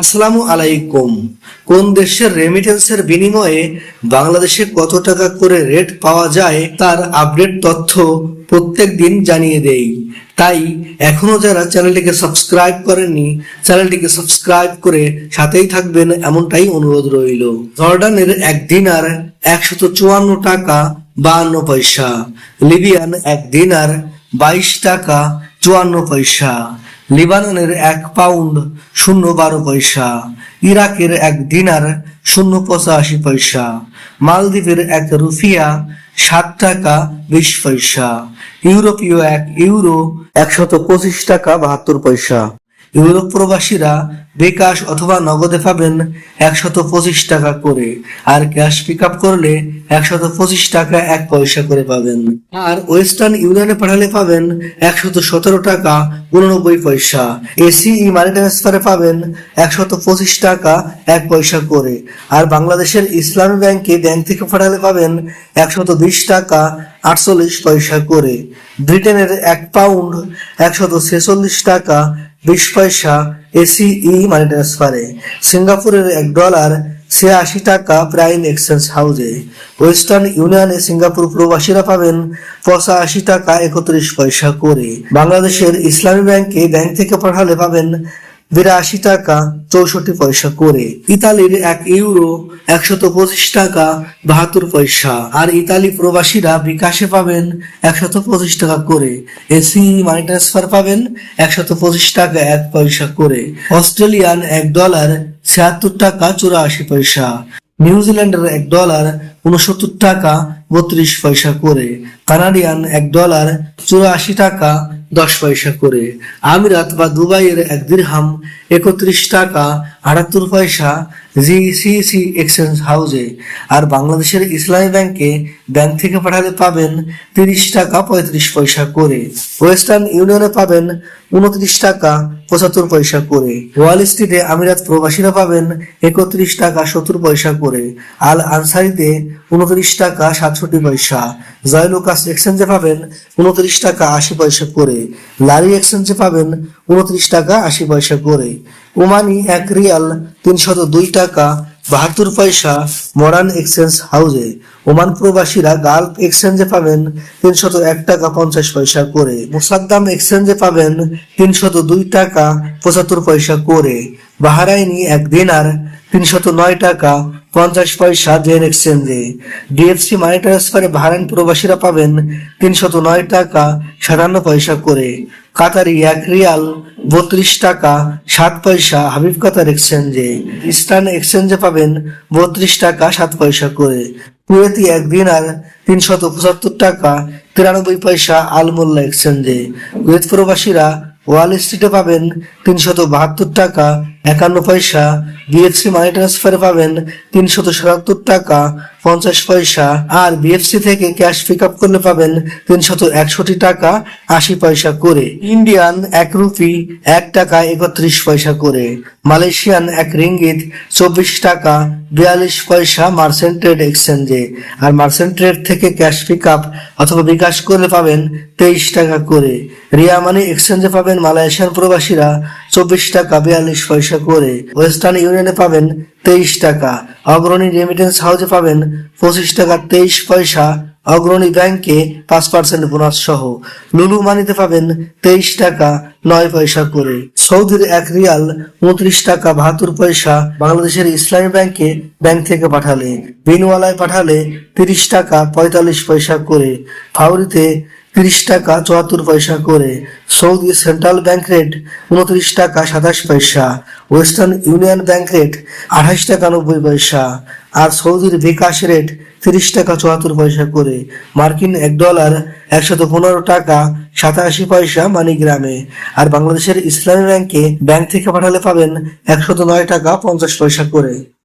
আসসালামু আলাইকুম। কোন দেশের রেমিটেন্সের বিনিময়ে বাংলাদেশে কত টাকা করে রেট পাওয়া যায় তার আপডেট তথ্য প্রত্যেক দিন জানিয়ে দেই। তাই এখনও যারা চ্যানেলটিকে সাবস্ক্রাইব করেননি, চ্যানেলটিকে সাবস্ক্রাইব করে সাথেই থাকবেন এমনটাই অনুরোধ রইল। জর্ডানের এক দিনার একশত চুয়ান্ন টাকা বাহান্ন পয়সা, লিবিয়ান এক দিনার বাইশ টাকা চুয়ান্ন পয়সা লিবাননের এক পাউন্ড শূন্য বারো পয়সা, ইরাকের এক দিনার শূন্য পঁচাশি পয়সা, মালদ্বীপের এক রুফিয়া সাত টাকা বিশ পয়সা, ইউরোপীয় এক ইউরো একশত পঁচিশ টাকা বাহাত্তর পয়সা। ইউরোপ প্রবাসীরা বিকাশ অথবা নগদে পাবেন একশত পঁচিশ টাকা করে, আর ক্যাশ পিক আপ করলে একশত পঁচিশ টাকা এক পয়সা করে পাবেন। আর ওয়েস্টার্ন ইউনিয়নে পাঠালে পাবেন একশত সতেরো টাকা উননব্বই পয়সা। এসিই মানি ট্রান্সফারে পাবেন একশত পঁচিশ টাকা এক পয়সা করে। আর বাংলাদেশের ইসলামী ব্যাংকে ব্যাংক থেকে পাঠালে পাবেন একশত বিশ টাকা আটচল্লিশ পয়সা করে। ব্রিটেনের এক পাউন্ড একশত ছেচল্লিশ টাকা বিশ পয়সা এসিই মানি ট্রান্সফারে সিঙ্গাপুরের এক ডলার ছিয়াশি টাকা প্রাইম এক্সচেঞ্জ হাউজে ওয়েস্টার্ন ইউনিয়নে সিঙ্গাপুর প্রবাসীরা পাবেন পঁচাশি টাকা একত্রিশ পয়সা করে। বাংলাদেশের ইসলামী ব্যাংকে ব্যাংক থেকে পাঠালে পাবেন বিরাশি টাকা চৌষট্টি পয়সা করে। ইতালির এক ইউরো একশত পঁচিশ টাকা বাহাত্তর পয়সা। আর ইতালি প্রবাসীরা বিকাশে পাবেন একশত পঁচিশ টাকা করে। এসি মানি ট্রান্সফার পাবেন একশত পঁচিশ টাকা এক পয়সা করে। অস্ট্রেলিয়ান এক ডলার ছিয়াত্তর টাকা চুরাশি পয়সা। নিউজিল্যান্ডের এক ডলার উনসত্তর টাকা বত্রিশ পয়সা করে। কানাডিয়ান এক ডলার চুরাশি টাকা দশ পয়সা করে। আমিরাত বা দুবাইয়ের এক দিরহাম একত্রিশ টাকা আটাত্তর পয়সা জি সি সি এক্সচেঞ্জ হাউসে। আর বাংলাদেশের ইসলামী ব্যাংকে ব্যাংক থেকে পাঠালে পাবেন তিরিশ টাকা পঁয়ত্রিশ পয়সা করে। ওয়েস্টার্ন ইউনিয়নে পাবেন উনত্রিশ টাকা পঁচাত্তর পয়সা করে। ওয়াল স্ট্রিটে আমিরাত প্রবাসীরা পাবেন একত্রিশ টাকা সত্তর পয়সা করে। আল আনসারিতে উনত্রিশ টাকা সাতষট্টি পয়সা। জয়লুকাস এক্সচেঞ্জে পাবেন উনত্রিশ টাকা আশি পয়সা করে। লারি এক্সচেঞ্জে পাবেন উনত্রিশ টাকা আশি পয়সা করে। ওমানি এক রিয়াল তিনশত দুই টাকা বাহাত্তর পয়সা মডার্ন এক্সচেঞ্জ হাউজে ওমান প্রবাসীরা গালফ এক্সচেঞ্জে পাবেন তিনশত এক টাকা পঞ্চাশ পয়সা করে। মুসাদ্দাম এক্সচেঞ্জে পাবেন তিনশত দুই টাকা পঁচাত্তর পয়সা করে। বাহারাইনি এক দিনার তিনশত নয় টাকা, পঞ্চাশ পয়সা জেন এক্সচেঞ্জে। ডিএফসি মানি ট্রান্সফারে বাহারাইন প্রবাসীরা পাবেন তিনশত নয় টাকা, সাতান্ন পয়সা করে। কাতারি এক রিয়াল, বত্রিশ টাকা, সাত পয়সা হাবিব কাতার এক্সচেঞ্জে। ইস্টার্ন এক্সচেঞ্জে পাবেন বত্রিশ টাকা, সাত পয়সা করে। কুয়েতি এক দিনার, তিনশত পঁচাত্তর টাকা, তিরানব্বই পয়সা আলমোল্লা এক্সচেঞ্জে। কুয়েত প্রবাসীরা ওয়াল স্ট্রিটে পাবেন তিনশত বাহাত্তর টাকা, একান্ন পয়সা বিএসসি মানি ট্রান্সফারে পাবেন তিনশত সাতাত্তর টাকা পঞ্চাশ পয়সা আর বিএফসি থেকে ক্যাশ পিক আপ করলে পাবেন তিনশত একষট্টি টাকা আশি পয়সা করে। ইন্ডিয়ান এক রুপি, এক টাকা একত্রিশ পয়সা করে। মালয়েশিয়ান এক রিঙ্গিত চব্বিশ টাকা বিয়াল্লিশ পয়সা মার্সেন্ট ট্রেড এক্সচেঞ্জে আর মার্সেন্ট ট্রেড থেকে ক্যাশ পিক আপ অথবা বিকাশ করলে পাবেন তেইশ টাকা করে। রিয়া মানি এক্সচেঞ্জে পাবেন মালয়েশিয়ান প্রবাসীরা চব্বিশ টাকা বিয়াল্লিশ পয়সা করে ওয়েস্টার্ন ইউনিয়নে পাবেন তেইশ টাকা। অগ্রণী রেমিটেন্স হাউসে পাবেন পঁচিশ টাকা তেইশ পয়সা। অগ্রণী ব্যাংকে পাঁচ পার্সেন্ট বোনাস সহ। লুলু মানিতে পাবেন তেইশ টাকা নয় পয়সা করে। সৌদির এক রিয়াল উনত্রিশ টাকা বাহাত্তর পয়সা বাংলাদেশের ইসলামী ব্যাংকে ব্যাংক থেকে পাঠালে। বিনওয়ালায় পাঠালে তিরিশ টাকা পঁয়তাল্লিশ পয়সা করে। ফাউরিতে তিরিশ টাকা চুয়াত্তর পয়সা করে সৌদি সেন্ট্রাল ব্যাংক রেট উনত্রিশ টাকা সাতাশ পয়সা, ওয়েস্টার্ন ইউনিয়ন ব্যাংক রেট আঠাশ টাকা নব্বই পয়সা আর সৌদির বিকাশ রেট তিরিশ টাকা চুয়াত্তর পয়সা করে মার্কিন এক ডলার একশত পনেরো টাকা সাতাশি পয়সা মানিগ্রামে আর বাংলাদেশের ইসলামী ব্যাংকে ব্যাংক থেকে পাঠালে পাবেন একশত নয় টাকা পঞ্চাশ পয়সা করে।